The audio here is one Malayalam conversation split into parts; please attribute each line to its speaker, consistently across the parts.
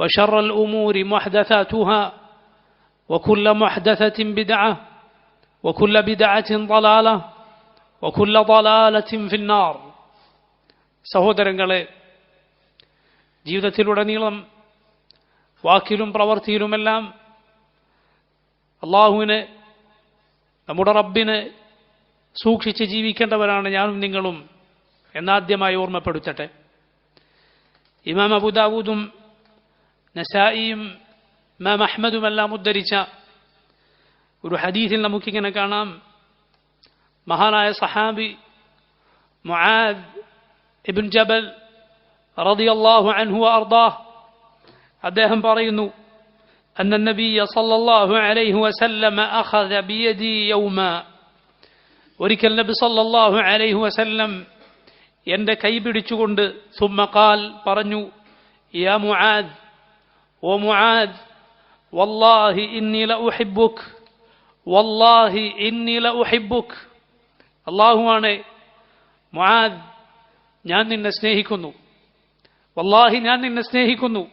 Speaker 1: وشر الأمور محدثاتها وكل محدثة بدعة وكل بدعة ضلالة وكل ضلالة في النار സഹോദരങ്ങളെ ജീവിതത്തിലുടനീളം വാക്കിലും പ്രവൃത്തിയിലുമെല്ലാം അള്ളാഹുവിനെ നമ്മുടെ റബ്ബിനെ സൂക്ഷിച്ച് ജീവിക്കേണ്ടവരാണ് ഞാനും നിങ്ങളും എന്നാദ്യമായി ഓർമ്മപ്പെടുത്തട്ടെ ഇമാം അബുദാവൂദും നസായിയും മാം അഹ്മദുമെല്ലാം ഉദ്ധരിച്ച ഒരു ഹദീസിൽ നമുക്കിങ്ങനെ കാണാം മഹാനായ സഹാബി മുആദ് ഇബിൻ ജബൽ റളിയല്ലാഹു അൻഹു അർദാഹ് അദ്ദേഹം പറയുന്നു أن النبي صلى الله عليه وسلم أخذ بيدي يوما ഒരിക്കൽ നബി സല്ലല്ലാഹു അലൈഹി വസല്ലം എൻ്റെ കൈ പിടിച്ചുകൊണ്ട് സുമ്മ ഖാൽ പറഞ്ഞു യാ മുആദ് ഓ മുആദ് വല്ലാഹി ഇന്നി ലഉഹിബ്ബുക് വല്ലാഹി ഇന്നി ലഉഹിബ്ബുക് അല്ലാഹുവാണ് മുആദ് ഞാൻ നിന്നെ സ്നേഹിക്കുന്നു. വല്ലാഹി ഞാൻ നിന്നെ സ്നേഹിക്കുന്നു.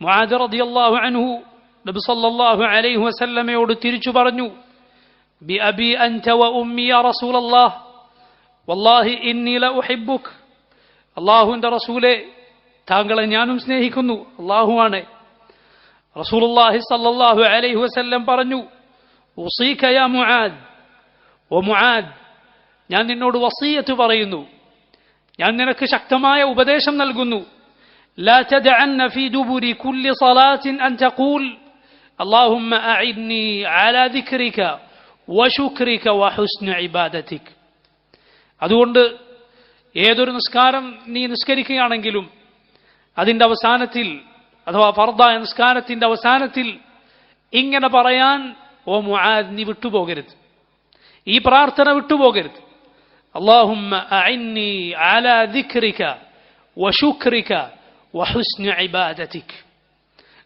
Speaker 1: മുആദ് റളിയല്ലാഹു അൻഹു നബി സല്ലല്ലാഹു അലൈഹി വസല്ലമയോട് തിരിച്ചു പറഞ്ഞു ബി അബി അൻത വ ഉമ്മി യാ റസൂലല്ലാഹ് വല്ലാഹി ഇന്നി ലഉഹിബ്ബുക്. അല്ലാഹുവിന്റെ റസൂലേ താങ്കളെ ഞാനും സ്നേഹിക്കുന്നു അള്ളാഹുവാണ് റസൂലുള്ളാഹി സല്ലല്ലാഹു അലൈഹി വസല്ലം പറഞ്ഞു ഉസീക യാ മുആദ് ഓ മുആദ് ഞാൻ നിന്നോട് വസീയത്ത് പറയുന്നു ഞാൻ നിനക്ക് ശക്തമായ ഉപദേശം നൽകുന്നു لا تدعن في دبر كل صلاة أن تقول اللهم أعني على ذكرك وشكرك وحسن عبادتك അതുകൊണ്ട് ഏതൊരു നിസ്കാരം നീ നിസ്കരിക്കുകയാണെങ്കിലും അതിൻ്റെ അവസാനത്തിൽ അഥവാ ഫർദായ നിസ്കാരത്തിൻ്റെ അവസാനത്തിൽ ഇങ്ങനെ പറയാൻ ഓ മുആദ് നീ വിട്ടുപോകരുത് ഈ പ്രാർത്ഥന വിട്ടുപോകരുത് اللهم أعني على ذكرك وشكرك وحسن عبادتك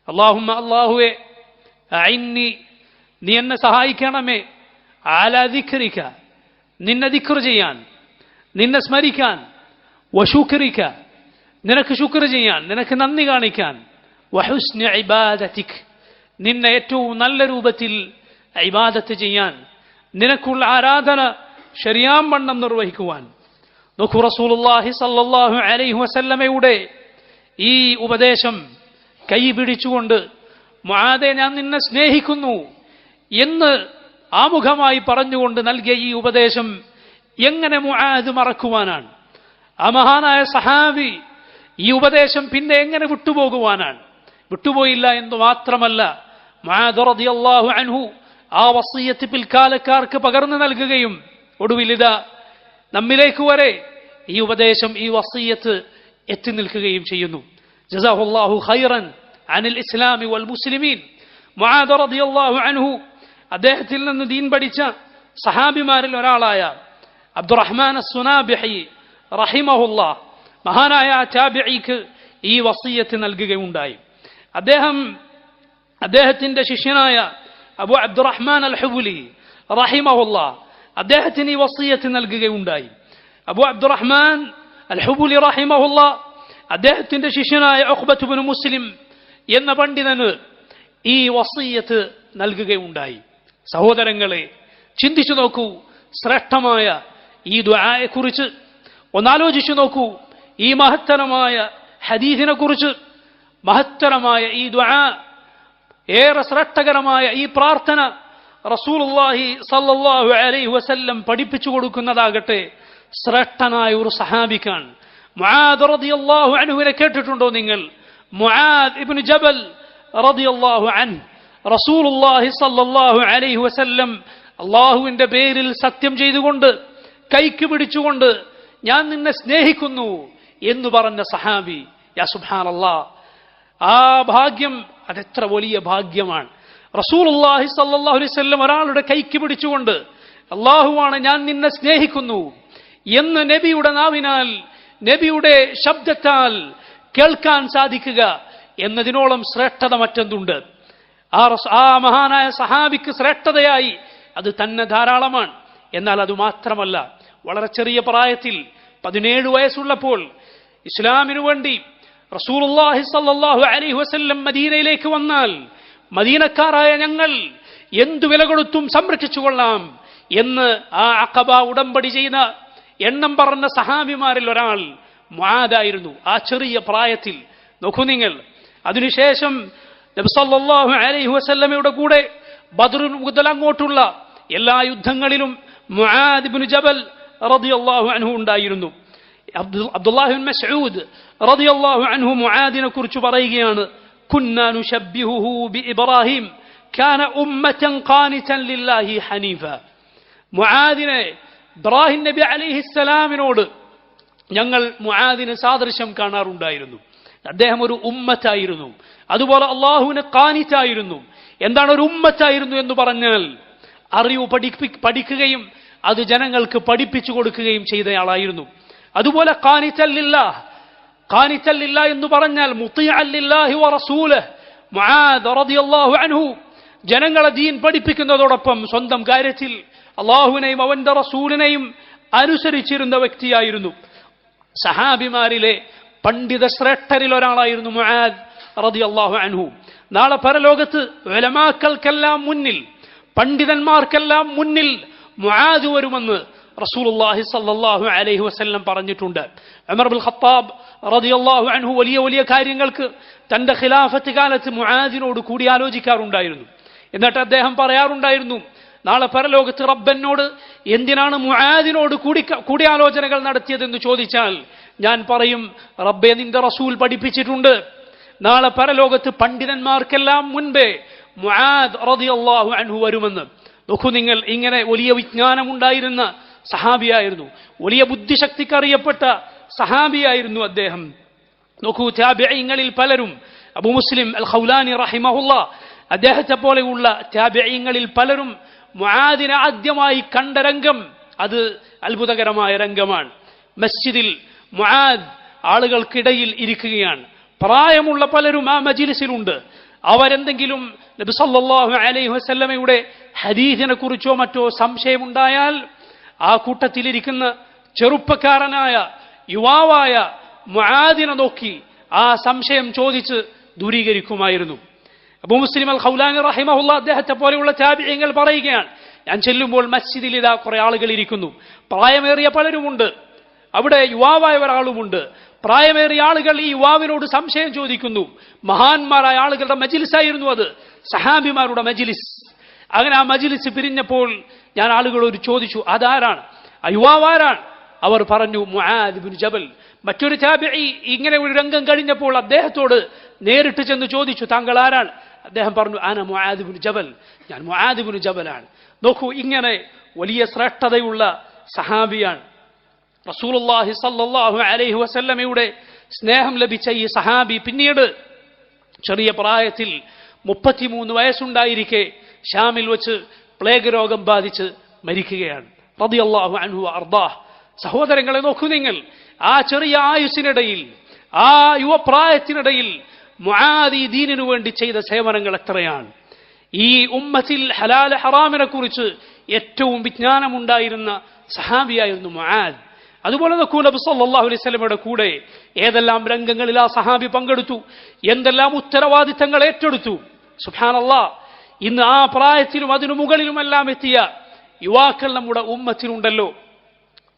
Speaker 1: اللهم الله أعني നീ എന്നെ സഹായിക്കണമേ ആലാ ദിക്രിക്ക നിന്നെ ദിക്ർ ചെയ്യാൻ നിന്നെ സ്മരിക്കാൻ വശുക്രിക്ക നിനക്ക് ശുക്ർ ചെയ്യാൻ നിനക്ക് നന്ദി കാണിക്കാൻ. വഹുസ്ന ഇബാദത്തിക് നിന്നെ ഏറ്റവും നല്ല രൂപത്തിൽ ഇബാദത്ത് ചെയ്യാൻ നിനക്കുള്ള ആരാധന ശരിയാം വണ്ണം നിർവഹിക്കുവാൻ. നോക്കൂ റസൂലുള്ളാഹി സല്ലല്ലാഹു അലൈഹി വസല്ലമയുടെ ഈ ഉപദേശം കൈ പിടിച്ചുകൊണ്ട് മുആദെ ഞാൻ നിന്നെ സ്നേഹിക്കുന്നു എന്ന് ആമുഖമായി പറഞ്ഞുകൊണ്ട് നൽകിയ ഈ ഉപദേശം എങ്ങനെ മുആദ് മറക്കുവാനാണ്? ആ മഹാനായ സഹാബി ഈ ഉപദേശം പിന്നെ എങ്ങനെ വിട്ടുപോകുവാനാണ്? വിട്ടുപോയില്ല എന്ന് മാത്രമല്ല റളിയല്ലാഹു അൻഹു ആ വസീയത്ത് പിൽക്കാലക്കാർക്ക് പകർന്നു നൽകുകയും ഒടുവിലിത നമ്മിലേക്ക് വരെ ഈ ഉപദേശം ഈ വസീയത്ത് എത്തി നിൽക്കുകയും ചെയ്യുന്നു. ജസാഹുല്ലാഹു ഖൈറൻ അനിൽ ഇസ്ലാമി വൽ മുസ്ലിമീൻ. റളിയല്ലാഹു അൻഹു അദ്ദേഹത്തിൽ നിന്ന് ദീൻ പഠിച്ച സഹാബിമാരിൽ ഒരാളായ അബ്ദുറഹ്മാൻ സുനാബിഹി റഹിമഹുല്ല മഹാനായ ആ താബിഈക്ക് ഈ വസീയത്ത് നൽകുകയുണ്ടായി. അദ്ദേഹം അദ്ദേഹത്തിന്റെ ശിഷ്യനായ അബു അബ്ദുറഹ്മാൻ അൽ ഹബുലി റഹിമഹുല്ല അദ്ദേഹത്തിന് ഈ വസീയത്ത് നൽകുകയുണ്ടായി. അബു അബ്ദുറഹ്മാൻ അൽ ഹുബുലി റഹിമഹുല്ല അദ്ദേഹത്തിന്റെ ശിഷ്യനായ ഒഹ്ബത്തുബിന് മുസ്ലിം എന്ന പണ്ഡിതന് ഈ വസീയത്ത് നൽകുകയുണ്ടായി. സഹോദരങ്ങളെ ചിന്തിച്ചു നോക്കൂ ശ്രേഷ്ഠമായ ഈ ദ്വായെക്കുറിച്ച് ഒന്നാലോചിച്ചു നോക്കൂ. ഈ മഹത്തരമായ ഹദീദിനെ കുറിച്ച് മഹത്തരമായ ഈ ദ്വാ ഏറെ ശ്രേഷ്ഠകരമായ ഈ പ്രാർത്ഥന റസൂലുള്ളാഹി സല്ലാഹു അലൈഹി വസല്ലം പഠിപ്പിച്ചു കൊടുക്കുന്നതാകട്ടെ ശ്രേഷ്ഠനായ ഒരു സഹാബിക്കാൻ മുആദ് റളിയല്ലാഹു കേട്ടിട്ടുണ്ടോ നിങ്ങൾ? മുആദ് ഇബ്നു ജബൽ റളിയല്ലാഹു അൻഹു. റസൂലുള്ളാഹി സല്ലല്ലാഹു അലൈഹി വസല്ലം അള്ളാഹുവിന്റെ പേരിൽ സത്യം ചെയ്തുകൊണ്ട് കൈക്ക് പിടിച്ചുകൊണ്ട് ഞാൻ നിന്നെ സ്നേഹിക്കുന്നു. എന്ന് പറഞ്ഞ സഹാബി യാ സുബ്ഹാനല്ലാ ആ ഭാഗ്യം അതെത്ര വലിയ ഭാഗ്യമാണ്. റസൂൽ അള്ളാഹി വസല്ലം ഒരാളുടെ കൈക്ക് പിടിച്ചുകൊണ്ട് അള്ളാഹുവാണ് ഞാൻ നിന്നെ സ്നേഹിക്കുന്നു. എന്ന് നബിയുടെ നാവിനാൽ നബിയുടെ ശബ്ദത്താൽ കേൾക്കാൻ സാധിക്കുക എന്നതിനോളം ശ്രേഷ്ഠത മറ്റെന്തുണ്ട്? ആ ആ മഹാനായ സഹാബിക്ക് ശ്രേഷ്ഠതയായി അത് തന്നെ ധാരാളമാണ്. എന്നാൽ അത് മാത്രമല്ല വളരെ ചെറിയ പ്രായത്തിൽ പതിനേഴ് വയസ്സുള്ളപ്പോൾ ഇസ്ലാമിനു വേണ്ടി റസൂലുള്ളാഹി സല്ലാഹു അലൈഹി വസല്ലം മദീനയിലേക്ക് വന്നാൽ മദീനക്കാരായ ഞങ്ങൾ എന്തു വില കൊടുത്തും സംരക്ഷിച്ചു കൊള്ളാം എന്ന് ആ അഖബ ഉടമ്പടി ചെയ്ത എണ്ണം പറഞ്ഞ സഹാബിമാരിൽ ഒരാൾ മുആദായിരുന്നു. ആ ചെറിയ പ്രായത്തിൽ. നോക്കൂ നിങ്ങൾ. അതിനുശേഷം നബി സല്ലല്ലാഹു അലൈഹി വസല്ലമയുടെ കൂടെ ബദർ മുതൽ അങ്ങോട്ടുള്ള എല്ലാ യുദ്ധങ്ങളിലും മുആദ് ഇബ്നു ജബൽ റളിയല്ലാഹു അൻഹു ഉണ്ടായിരുന്നു. അബ്ദുൽ- അബ്ദുല്ലാഹി ബിൻ മസ്ഊദ് റളിയല്ലാഹു അൻഹു മുആദിനെ കുറിച്ച് പറയുകയാണ് കുന്നാ നുശബ്ബിഹുഹു ബിഇബ്രാഹിം കാന ഉമ്മതൻ ഖാനിതൻ ലില്ലാഹി ഹനീഫ. മുആദിനെ ഇബ്രാഹിം നബി അലൈഹിസ്സലാമിനോട് ഞങ്ങൾ മുആദിന് സാദൃശ്യം കാണാറുണ്ടായിരുന്നു. അദ്ദേഹം ഒരു ഉമ്മത്തായിരുന്നു. അതുപോലെ അള്ളാഹുവിനെ കാനിറ്റായിരുന്നു എന്താണ് ഒരു ഉമ്മത്തായിരുന്നു എന്ന് പറഞ്ഞാൽ അറിവ് പഠിപ്പി പഠിക്കുകയും അത് ജനങ്ങൾക്ക് പഠിപ്പിച്ചു കൊടുക്കുകയും ചെയ്തയാളായിരുന്നു. അതുപോലെ എന്ന് പറഞ്ഞാൽ റളിയല്ലാഹു അൻഹു. ജനങ്ങളെ ദീൻ പഠിപ്പിക്കുന്നതോടൊപ്പം സ്വന്തം കാര്യത്തിൽ അള്ളാഹുവിനെയും അവന്റെ റസൂലിനെയും അനുസരിച്ചിരുന്ന വ്യക്തിയായിരുന്നു. സഹാബിമാരിലെ പണ്ഡിത ശ്രേഷ്ഠരിൽ ഒരാളായിരുന്നു മുആദ് അൻഹു. നാളെ പരലോകത്ത് വലമാക്കൾക്കെല്ലാം മുന്നിൽ പണ്ഡിതന്മാർക്കെല്ലാം മുന്നിൽ മുആദ് വരുമെന്ന് റസൂലുള്ളാഹി സല്ലല്ലാഹു അലൈഹി വസല്ലം പറഞ്ഞിട്ടുണ്ട്. ഉമർ ബിൻ ഖത്താബ് റളിയല്ലാഹു അൻഹു വലിയ വലിയ കാര്യങ്ങൾക്ക് തന്റെ ഖിലാഫത്ത് കാലത്ത് മുആദിനോട് കൂടി ആലോചിക്കാറുണ്ടായിരുന്നു. എന്നിട്ട് അദ്ദേഹം പറയാറുണ്ടായിരുന്നു നാളെ പരലോകത്ത് റബ്ബനോട് എന്തിനാണ് മുആദിനോട് കൂടി കൂടിയാലോചനകൾ നടത്തിയതെന്ന് ചോദിച്ചാൽ ഞാൻ പറയും റബ്ബെ നിന്റെ റസൂൽ പഠിപ്പിച്ചിട്ടുണ്ട്. നാളെ പരലോകത്ത് പണ്ഡിതന്മാർക്കെല്ലാം മുൻപേ മുആദ് റളിയല്ലാഹു അൻഹു വരുമെന്ന്. നോക്കൂ നിങ്ങൾ ഇങ്ങനെ വലിയ വിജ്ഞാനമുണ്ടായിരുന്ന സഹാബിയായിരുന്നു. വലിയ ബുദ്ധിശക്തിക്ക് അറിയപ്പെട്ട സഹാബിയായിരുന്നു അദ്ദേഹം. നോക്കൂ ത്യാബ്യങ്ങളിൽ പലരും അബു മുസ്ലിം അൽ ഖൗലാനി റഹിമഹുല്ല അദ്ദേഹത്തെ പോലെയുള്ള ത്യാബ്യങ്ങളിൽ പലരും മുആദിനെ ആദ്യമായി കണ്ട രംഗം അത് അത്ഭുതകരമായ രംഗമാണ്. മസ്ജിദിൽ മുആദ് ആളുകൾക്കിടയിൽ ഇരിക്കുകയാണ്. പ്രായമുള്ള പലരും ആ മജിലിസിലുണ്ട്. അവരെന്തെങ്കിലും നബി സല്ലല്ലാഹു അലൈഹി വസല്ലമയുടെ ഹദീസിനെ കുറിച്ചോ മറ്റോ സംശയമുണ്ടായാൽ ആ കൂട്ടത്തിലിരിക്കുന്ന ചെറുപ്പക്കാരനായ യുവാവായ മുആദിനെ നോക്കി ആ സംശയം ചോദിച്ച് ദൂരീകരിക്കുമായിരുന്നു. അബൂ മുസ്ലിം അൽ ഖൗലാനി റഹിമഹുല്ല അദ്ദേഹത്തെ പോലെയുള്ള ചാബിയങ്ങൾ പറയുകയാണ് ഞാൻ ചെല്ലുമ്പോൾ മസ്ജിദിൽ ഇതാ കുറെ ആളുകൾ ഇരിക്കുന്നു. പ്രായമേറിയ പലരുമുണ്ട്. അവിടെ യുവാവായ ഒരാളുമുണ്ട്. പ്രായമേറിയ ആളുകൾ ഈ യുവാവിനോട് സംശയം ചോദിക്കുന്നു. മഹാന്മാരായ ആളുകളുടെ മജിലിസായിരുന്നു അത്. സഹാബിമാരുടെ മജിലിസ്. അങ്ങനെ ആ മജിലിസ് പിരിഞ്ഞപ്പോൾ ഞാൻ ആളുകളോട് ചോദിച്ചു അതാരാണ്? ആ യുവാവാരാണ്. അവർ പറഞ്ഞു മുആദ് ബിൻ ജബൽ. മറ്റൊരു താബിഈ ഇങ്ങനെ ഒരു രംഗം കഴിഞ്ഞപ്പോൾ അദ്ദേഹത്തോട് നേരിട്ട് ചെന്ന് ചോദിച്ചു താങ്കൾ ആരാണ് അദ്ദേഹം പറഞ്ഞു ആന മുആദ് ബിൻ ജബൽ. ഞാൻ മുആദ് ബിൻ ജബലാണ്. നോക്കൂ ഇങ്ങനെ വലിയ ശ്രേഷ്ഠതയുള്ള സഹാബിയാണ്. റസൂലുള്ളാഹി സല്ലല്ലാഹു അലൈഹി വസല്ലമയുടെ സ്നേഹം ലഭിച്ച ഈ സഹാബി പിന്നീട് ചെറിയ പ്രായത്തിൽ മുപ്പത്തിമൂന്ന് വയസ്സുണ്ടായിരിക്കെ ഷാമിൽ വെച്ച് പ്ലേഗ് രോഗം ബാധിച്ച് മരിക്കുകയാണ്. റളിയല്ലാഹു അൻഹു അർദാഹ്. സഹോദരങ്ങളെ നോക്കൂ നിങ്ങൾ. ആ ചെറിയ ആയുസിനിടയിൽ ആ യുവപ്രായത്തിനിടയിൽ മുആദ് ദീനിനു വേണ്ടി ചെയ്ത സേവനങ്ങൾ എത്രയാണ്? ഈ ഉമ്മത്തിൽ ഹലാല ഹറാമിനെ കുറിച്ച് ഏറ്റവും വിജ്ഞാനമുണ്ടായിരുന്ന സഹാബിയായിരുന്നു മുആദ്. അതുപോലെ നോക്കൂ നബി സല്ലല്ലാഹു അലൈഹി വസല്ലമയുടെ കൂടെ ഏതെല്ലാം രംഗങ്ങളിൽ ആ സഹാബി പങ്കെടുത്തു എന്തെല്ലാം ഉത്തരവാദിത്തങ്ങൾ ഏറ്റെടുത്തു. സുബ്ഹാനല്ലാ ഇന്ന് ആ പ്രായത്തിലും അതിനു മുകളിലുമെല്ലാം എത്തിയ യുവാക്കൾ നമ്മുടെ ഉമ്മത്തിലുണ്ടല്ലോ.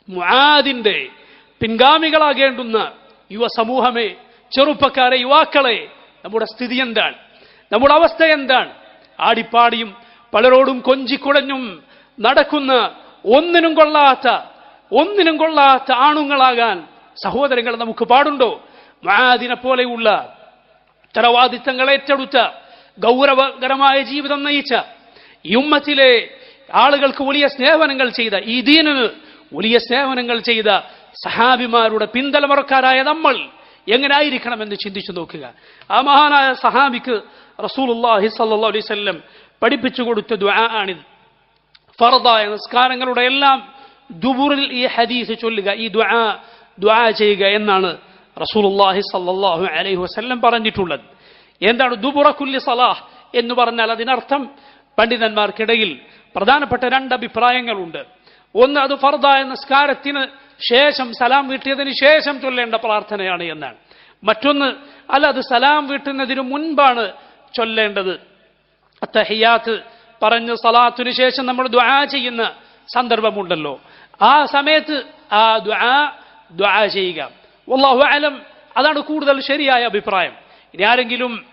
Speaker 1: മുആദിന്റെ പിൻഗാമികളാകേണ്ടുന്ന യുവസമൂഹമേ ചെറുപ്പക്കാരെ യുവാക്കളെ നമ്മുടെ സ്ഥിതി എന്താണ്? നമ്മുടെ അവസ്ഥ എന്താണ്? ആടിപ്പാടിയും പലരോടും കൊഞ്ചിക്കുടഞ്ഞും നടക്കുന്ന ഒന്നിനും കൊള്ളാത്ത ഒന്നിനും കൊള്ളാത്ത ആണുങ്ങളാകാൻ സഹോദരങ്ങൾ നമുക്ക് പാടുണ്ടോ? മാദിനെ പോലെയുള്ള ഉത്തരവാദിത്തങ്ങൾ ഏറ്റെടുത്ത ഗൗരവകരമായ ജീവിതം നയിച്ച ഈ ഉമ്മത്തിലെ ആളുകൾക്ക് വലിയ സേവനങ്ങൾ ചെയ്ത ഈ ദീനിന് വലിയ സേവനങ്ങൾ ചെയ്ത സഹാബിമാരുടെ പിന്തലമുറക്കാരായ നമ്മൾ എങ്ങനായിരിക്കണമെന്ന് ചിന്തിച്ചു നോക്കുക. ആ മഹാനായ സഹാബിക്ക് റസൂലുള്ളാഹി സല്ലല്ലാഹു അലൈഹി വസല്ലം പഠിപ്പിച്ചു കൊടുത്ത ദുആ ആണിത്. ഫർദായ നിസ്കാരങ്ങളുടെ എല്ലാം ദുബുറിൽ ഈ ഹദീസ് ചൊല്ലുക ഈ ദ്വാ ദ്വാ ചെയ്യുക എന്നാണ് റസൂലുള്ളാഹി സല്ലാഹു അലൈഹി വസല്ലം പറഞ്ഞിട്ടുള്ളത്. എന്താണ് ദുബുറക്കുല്ലി സലാഹ് എന്ന് പറഞ്ഞാൽ അതിനർത്ഥം പണ്ഡിതന്മാർക്കിടയിൽ പ്രധാനപ്പെട്ട രണ്ട് അഭിപ്രായങ്ങളുണ്ട്. ഒന്ന് അത് ഫർദായ നിസ്കാരത്തിന് ശേഷം സലാം വീട്ടിയതിന് ശേഷം ചൊല്ലേണ്ട പ്രാർത്ഥനയാണ് എന്നാണ്. മറ്റൊന്ന് അല്ല അത് സലാം വീട്ടുന്നതിന് മുൻപാണ് ചൊല്ലേണ്ടത്. അത്തഹിയാത്ത് പറഞ്ഞ് സലാത്തിനു ശേഷം നമ്മൾ ദ്വാ ചെയ്യുന്ന സന്ദർഭമുണ്ടല്ലോ. ആ സമയത്ത് ആ ദ്വാ ദ്വാ ചെയ്യുക. വല്ലാഹു അലം അതാണ് കൂടുതൽ ശരിയായ അഭിപ്രായം. ഇനി ആരെങ്കിലും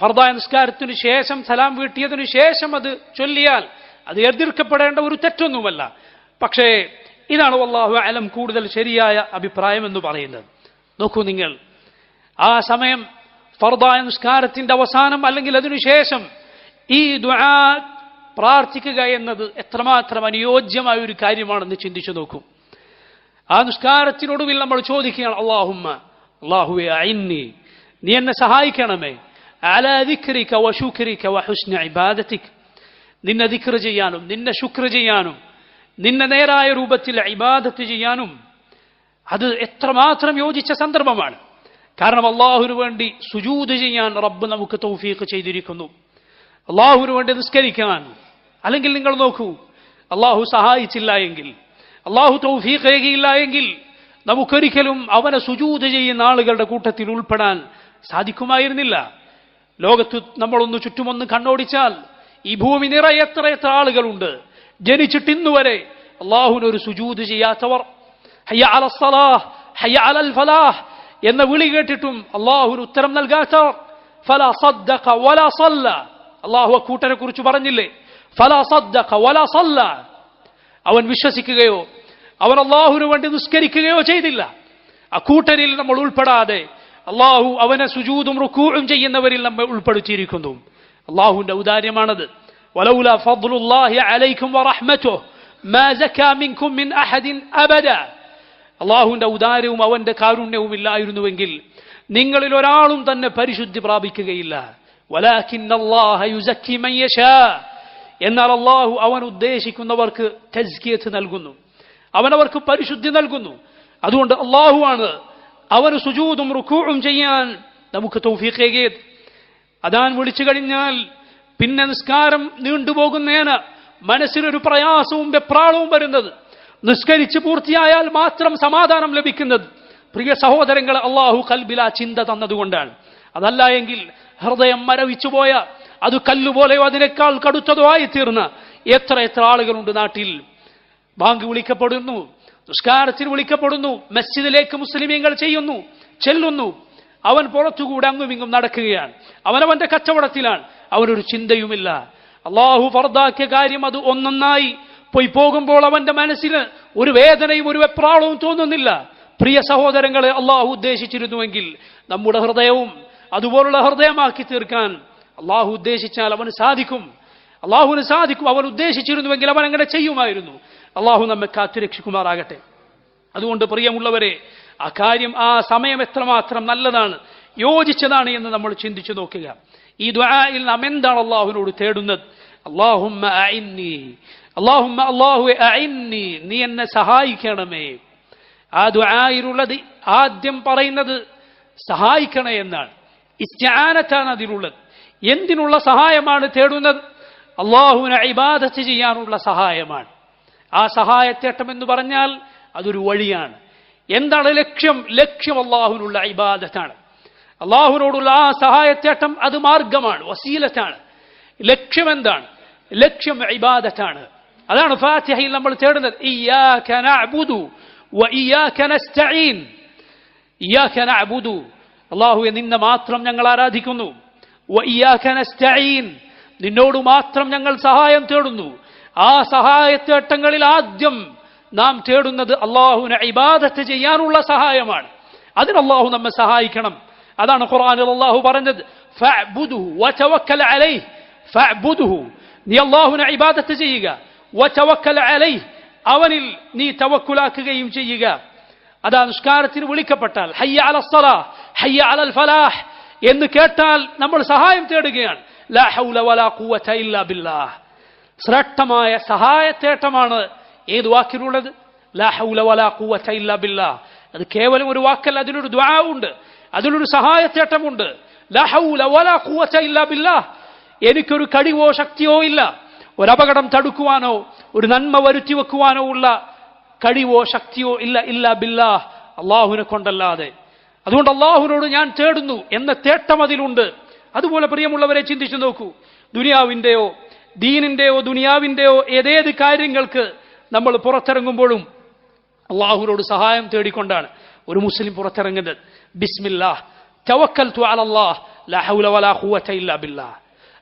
Speaker 1: ഫർദായ നിസ്കാരത്തിനു ശേഷം സലാം വീട്ടിയതിനു ശേഷം അത് ചൊല്ലിയാൽ അത് എതിർക്കപ്പെടേണ്ട ഒരു തെറ്റൊന്നുമല്ല. പക്ഷേ ഇതാണ് വല്ലാഹു അലം കൂടുതൽ ശരിയായ അഭിപ്രായം എന്ന് പറയുന്നത്. നോക്കൂ നിങ്ങൾ ആ സമയം ഫർദായ നിസ്കാരത്തിന്റെ അവസാനം അല്ലെങ്കിൽ അതിനുശേഷം ഈ ദ്വാ പ്രാർത്ഥിക്കുക എന്നത് എത്രമാത്രം അനുയോജ്യമായ ഒരു കാര്യമാണെന്ന് ചിന്തിച്ചു നോക്കൂ. ആ നിസ്കാരത്തിനൊടുവിൽ നമ്മൾ ചോദിക്കുകയാണ് അള്ളാഹുമ്മ അള്ളാഹുവെ അയിന്നി നീ എന്നെ സഹായിക്കണമേ. അലാ ദിക്രിക വശുക്രിക വഹുസ്ന ഇബാദത്തിക് നിന്നെ ദിക്ർ ചെയ്യാനും നിന്നെ ശുക്ർ ചെയ്യാനും നിന്നെ നേരായ രൂപത്തിൽ ഇബാദത്ത് ചെയ്യാനും. അത് എത്രമാത്രം യോജിച്ച സന്ദർഭമാണ്. കാരണം അള്ളാഹുവിന് വേണ്ടി സുജൂത് ചെയ്യാൻ റബ്ബ് നമുക്ക് തൗഫീഖ് ചെയ്തിരിക്കുന്നു. അള്ളാഹുവിന് വേണ്ടി നിസ്കരിക്കാൻ. അല്ലെങ്കിൽ നിങ്ങൾ നോക്കൂ അള്ളാഹു സഹായിച്ചില്ല എങ്കിൽ അള്ളാഹു തൗഫീഖ് ഏകിയില്ല എങ്കിൽ നമുക്കൊരിക്കലും അവനെ സുജൂത് ചെയ്യുന്ന ആളുകളുടെ കൂട്ടത്തിൽ ഉൾപ്പെടാൻ സാധിക്കുമായിരുന്നില്ല. ലോകത്ത് നമ്മളൊന്ന് ചുറ്റുമൊന്ന് കണ്ണോടിച്ചാൽ ഈ ഭൂമി നിറയെ എത്ര എത്ര ആളുകളുണ്ട്. ജനിച്ചിട്ട് ഇന്നുവരെ വരെ ഒരു സുജൂത് ചെയ്യാത്തവർ. ഹയ്യ അല സലാഹ് ഹയ്യ അലൽ ഫലാഹ് എന്ന വിളി കേട്ടിട്ടും അള്ളാഹുവിന് ഉത്തരം നൽകാത്തവർ. ഫല സദ്ദഖ വല സല്ല. അള്ളാഹു കൂട്ടരെ കുറിച്ച് പറഞ്ഞില്ലേ? ഫല സദ്ദഖ വല സല്ല. അവൻ വിശ്വസിക്കുകയോ അവൻ അള്ളാഹുവിന് വേണ്ടി നിസ്കരിക്കുകയോ ചെയ്തില്ല. ആ അക്കൂട്ടരിൽ നമ്മൾ ഉൾപ്പെടാതെ അള്ളാഹു അവനെ സുജൂതും റുക്കൂഴും ചെയ്യുന്നവരിൽ നമ്മെ ഉൾപ്പെടുത്തിയിരിക്കുന്നു അള്ളാഹുവിന്റെ ഔദാര്യമാണത് ولولا فضل الله عليكم ورحمته ما زكى منكم من أحد أبدا അള്ളാഹുവിന്റെ ഔദാര്യവും അവന്റെ കാരുണ്യവും ഇല്ലായിരുന്നുവെങ്കിൽ നിങ്ങളിൽ ഒരാളും തന്നെ പരിശുദ്ധി പ്രാപിക്കുകയില്ല വലാഖിൻ അല്ലാഹ യുസക്കി മൻ യശാ എന്നാൽ അള്ളാഹു അവൻ ഉദ്ദേശിക്കുന്നവർക്ക് തസ്കിയത്ത് നൽകുന്നു അവൻ അവർക്ക് പരിശുദ്ധി നൽകുന്നു അതുകൊണ്ട് അള്ളാഹുവാണ് അവന് സുജൂതും റുക്കൂഴും ചെയ്യാൻ നമുക്ക് തൗഫീഖേകിയത്. അതാൻ വിളിച്ചു കഴിഞ്ഞാൽ പിന്നെ നിസ്കാരം നീണ്ടുപോകുന്നേന് മനസ്സിനൊരു പ്രയാസവും വെപ്രാളവും വരുന്നത്. നിസ്കരിച്ച് പൂർത്തിയായാൽ മാത്രം സമാധാനം ലഭിക്കുന്നത് പ്രിയ സഹോദരങ്ങൾ അള്ളാഹു കൽബില ചിന്ത തന്നതുകൊണ്ടാണ്. അതല്ല എങ്കിൽ ഹൃദയം മരവിച്ചുപോയ അത് കല്ലുപോലെയോ അതിനേക്കാൾ കടുത്തതോ ആയി തീർന്ന എത്ര എത്ര ആളുകളുണ്ട് നാട്ടിൽ. ബാങ്ക് വിളിക്കപ്പെടുന്നു. നിസ്കാരത്തിന് വിളിക്കപ്പെടുന്നു മസ്ജിദിലേക്ക് മുസ്ലിമീങ്ങൾ ചെയ്യുന്നു ചെല്ലുന്നു. അവൻ പുറത്തുകൂടെ അങ്ങും ഇങ്ങും നടക്കുകയാണ്. അവനവന്റെ കച്ചവടത്തിലാണ്. അവനൊരു ചിന്തയുമില്ല. അള്ളാഹു ഫർദാക്കിയ കാര്യം അത് ഒന്നൊന്നായി. പോയി പോകുമ്പോൾ അവന്റെ മനസ്സിന് ഒരു വേദനയും ഒരു വെപ്രാളവും തോന്നുന്നില്ല. പ്രിയ സഹോദരങ്ങളെ അള്ളാഹു ഉദ്ദേശിച്ചിരുന്നുവെങ്കിൽ നമ്മുടെ ഹൃദയവും അതുപോലുള്ള ഹൃദയമാക്കി തീർക്കാൻ അള്ളാഹു ഉദ്ദേശിച്ചാൽ അവന് സാധിക്കും. അള്ളാഹുവിന് സാധിക്കും. അവൻ ഉദ്ദേശിച്ചിരുന്നുവെങ്കിൽ അവൻ അങ്ങനെ ചെയ്യുമായിരുന്നു. അള്ളാഹു നമ്മെ കാത്തുരക്ഷിക്കുമാറാകട്ടെ അതുകൊണ്ട് പ്രിയമുള്ളവരെ ആ കാര്യം ആ സമയം എത്രമാത്രം നല്ലതാണ് യോജിച്ചതാണ് എന്ന് നമ്മൾ ചിന്തിച്ചു നോക്കുക. ഈ ദ്വായിൽ നാം എന്താണ് അള്ളാഹുവിനോട് തേടുന്നത്? അള്ളാഹുമ്മ അള്ളാഹുമ്മ അള്ളാഹുവെ അഇന്നി നീ എന്നെ സഹായിക്കണമേ. ആ ദ്വായിലുള്ളത് ആദ്യം പറയുന്നത് സഹായിക്കണേ എന്നാണ്. ഇസ്റ്റാനത്താണ് അതിലുള്ളത്. എന്തിനുള്ള സഹായമാണ് തേടുന്നത്? അള്ളാഹുവിനെ ഇബാദത്ത് ചെയ്യാനുള്ള സഹായമാണ്. ആ സഹായത്തേട്ടമെന്ന് പറഞ്ഞാൽ അതൊരു വഴിയാണ്. എന്താണ് ലക്ഷ്യം? ലക്ഷ്യം അള്ളാഹുനുള്ള ഇബാദത്താണ്. അള്ളാഹുവിനോടുള്ള ആ സഹായത്തേട്ടം അത് മാർഗമാണ് വസീലത്താണ്. ലക്ഷ്യം എന്താണ്? ലക്ഷ്യം ഇബാദത്താണ്. അതാണ് ഫാത്തിഹയിൽ നമ്മൾ തേടുന്നത്. അള്ളാഹുവെ നിന്നെ മാത്രം ഞങ്ങൾ ആരാധിക്കുന്നു. നിന്നോട് മാത്രം ഞങ്ങൾ സഹായം തേടുന്നു. ആ സഹായത്തേട്ടങ്ങളിൽ ആദ്യം നാം തേടുന്നത് അള്ളാഹുവിനെ ഇബാദത്ത് ചെയ്യാനുള്ള സഹായമാണ്. അതിന് അള്ളാഹു നമ്മെ സഹായിക്കണം. അതാണ് ഖുർആനിൽ അള്ളാഹു പറഞ്ഞത് ഫഅ്ബുദുഹു വതവക്കൽ അലൈഹി ഫഅ്ബുദുഹു നീ അള്ളാഹുവിനെ ഇബാദത്ത് ചെയ്യുക. വതവക്കൽ അലൈഹി അവനിൽ നീ തവക്കുലാക്കുകയും ചെയ്യുക. അതാ നിസ്കാരത്തിന് വിളിക്കപ്പെട്ടാൽ ഹയ്യ അല സലാ ഹയ്യ അലൽ ഫലാഹ് എന്ന് കേട്ടാൽ നമ്മൾ സഹായം തേടുകയാണ്. ലാ ഹൗല വലാ ഖുവത ഇല്ലാ ബില്ലാഹ്. ശ്രേഷ്ഠമായ സഹായത്തേട്ടമാണ് ഏത് വാക്കിലുള്ളത്? ലാ ഹൗല വലാ ഖുവത ഇല്ലാ ബില്ലാഹ് അത് കേവലം ഒരു വാക്കല്ല അതിനൊരു ദ്വാവുണ്ട്. അതിലൊരു സഹായത്തേട്ടമുണ്ട്. ലാ ഹൗല വലാ ഖുവത ഇല്ലാ ബില്ലാഹ് എനിക്കൊരു കഴിവോ ശക്തിയോ ഇല്ല. ഒരപകടം തടുക്കുവാനോ ഒരു നന്മ വരുത്തി വെക്കുവാനോ ഉള്ള കഴിവോ ശക്തിയോ ഇല്ല ഇല്ല ബില്ലാ. അള്ളാഹുവിനെ കൊണ്ടല്ലാതെ. അതുകൊണ്ട് അള്ളാഹുവിനോട് ഞാൻ തേടുന്നു എന്ന തേട്ടം അതിലുണ്ട്. അതുപോലെ പ്രിയമുള്ളവരെ ചിന്തിച്ചു നോക്കൂ. ദുനിയാവിന്റെയോ ദീനിന്റെയോ ദുനിയാവിന്റെയോ ഏതേത് കാര്യങ്ങൾക്ക് നമ്മൾ പുറത്തിറങ്ങുമ്പോഴും അള്ളാഹുവിനോട് സഹായം തേടിക്കൊണ്ടാണ് ഒരു മുസ്ലിം പുറത്തിറങ്ങുന്നത്. ബിസ്മില്ലാഹ്